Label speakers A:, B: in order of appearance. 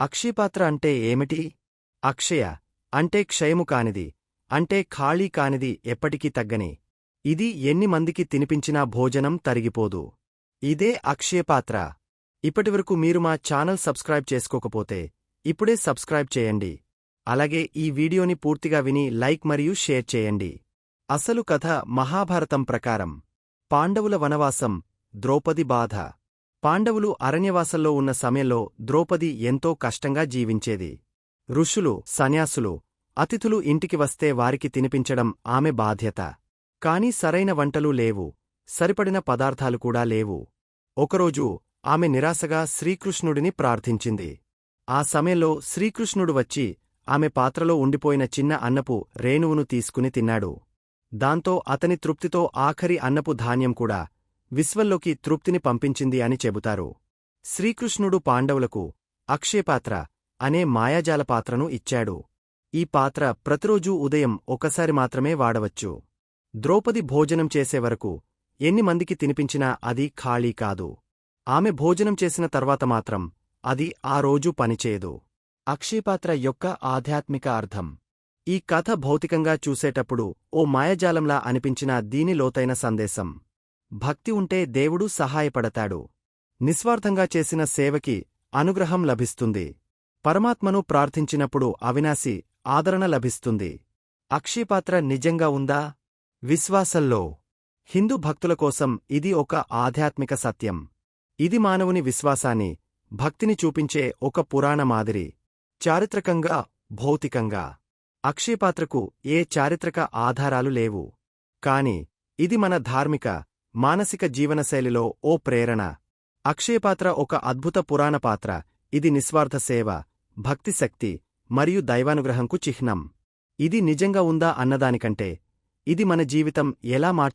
A: అక్షయపాత్ర అంటే ఏమిటి? అక్షయ అంటే క్షయము కానిది అంటే ఖాళీ కానిది ఎప్పటికీ తగ్గని. ఇది ఎన్ని మందికి తినిపించినా భోజనం తరిగిపోదు. ఇదే అక్షయపాత్ర. ఇప్పటివరకు మీరు మా ఛానల్ సబ్స్క్రైబ్ చేసుకోకపోతే ఇప్పుడే సబ్స్క్రైబ్ చేయండి. అలాగే ఈ వీడియోని పూర్తిగా విని లైక్ మరియు షేర్ చేయండి. అసలు కథ మహాభారతం ప్రకారం. పాండవుల వనవాసం ద్రౌపది బాధ. పాండవులు అరణ్యవాసంలో ఉన్న సమయంలో ద్రౌపది ఎంతో కష్టంగా జీవించేది. ఋషులు సన్యాసులు అతిథులు ఇంటికి వస్తే వారికి తినిపించడం ఆమె బాధ్యత. కాని సరైన వంటలు లేవు. సరిపడిన పదార్థాలు కూడా లేవు. ఒకరోజు ఆమె నిరాశగా శ్రీకృష్ణుడిని ప్రార్థించింది. ఆ సమయంలో శ్రీకృష్ణుడు వచ్చి ఆమె పాత్రలో ఉండిపోయిన చిన్న అన్నపు రేణువును తీసుకుని తిన్నాడు. దాంతో అతని తృప్తితో ఆఖరి అన్నపు ధాన్యం కూడా విశ్వంలోకి తృప్తిని పంపించింది అని చెబుతారు. శ్రీకృష్ణుడు పాండవులకు అక్షయపాత్ర అనే మాయాజాల పాత్రను ఇచ్చాడు. ఈ పాత్ర ప్రతిరోజూ ఉదయం ఒకసారి మాత్రమే వాడవచ్చు. ద్రౌపది భోజనం చేసే వరకు ఎన్ని మందికి తినిపించినా అది ఖాళీ కాదు. ఆమె భోజనం చేసిన తర్వాత మాత్రం అది ఆ రోజు పనిచేయదు. అక్షయపాత్ర యొక్క ఆధ్యాత్మిక అర్థం. ఈ కథ భౌతికంగా చూసేటప్పుడు ఓ మాయజాలంలా అనిపించిన దీని లోతైన సందేశం. భక్తి ఉంటే దేవుడు సహాయపడతాడు. నిస్వార్థంగా చేసిన సేవకి అనుగ్రహం లభిస్తుంది. పరమాత్మను ప్రార్థించినప్పుడు అవినాశి ఆదరణ లభిస్తుంది. అక్షీపాత్ర నిజంగా ఉందా? విశ్వాసంలో. హిందూ భక్తుల కోసం ఇది ఒక ఆధ్యాత్మిక సత్యం. ఇది మానవుని విశ్వాసాన్ని భక్తిని చూపించే ఒక పురాణ మాదిరి. చారిత్రకంగా భౌతికంగా. అక్షయపాత్రకు ఏ చారిత్రక ఆధారాలు లేవు. కాని ఇది మన ధార్మిక మానసిక జీవనశైలిలో ఓ ప్రేరణ. అక్షయపాత్ర ఒక అద్భుత పురాణ పాత్ర. ఇది నిస్వార్థ సేవ భక్తి శక్తి మరియు దైవానుగ్రహంకు చిహ్నం. ఇది నిజంగా ఉందా అన్నదానికంటే ఇది మన జీవితం ఎలా మార్చ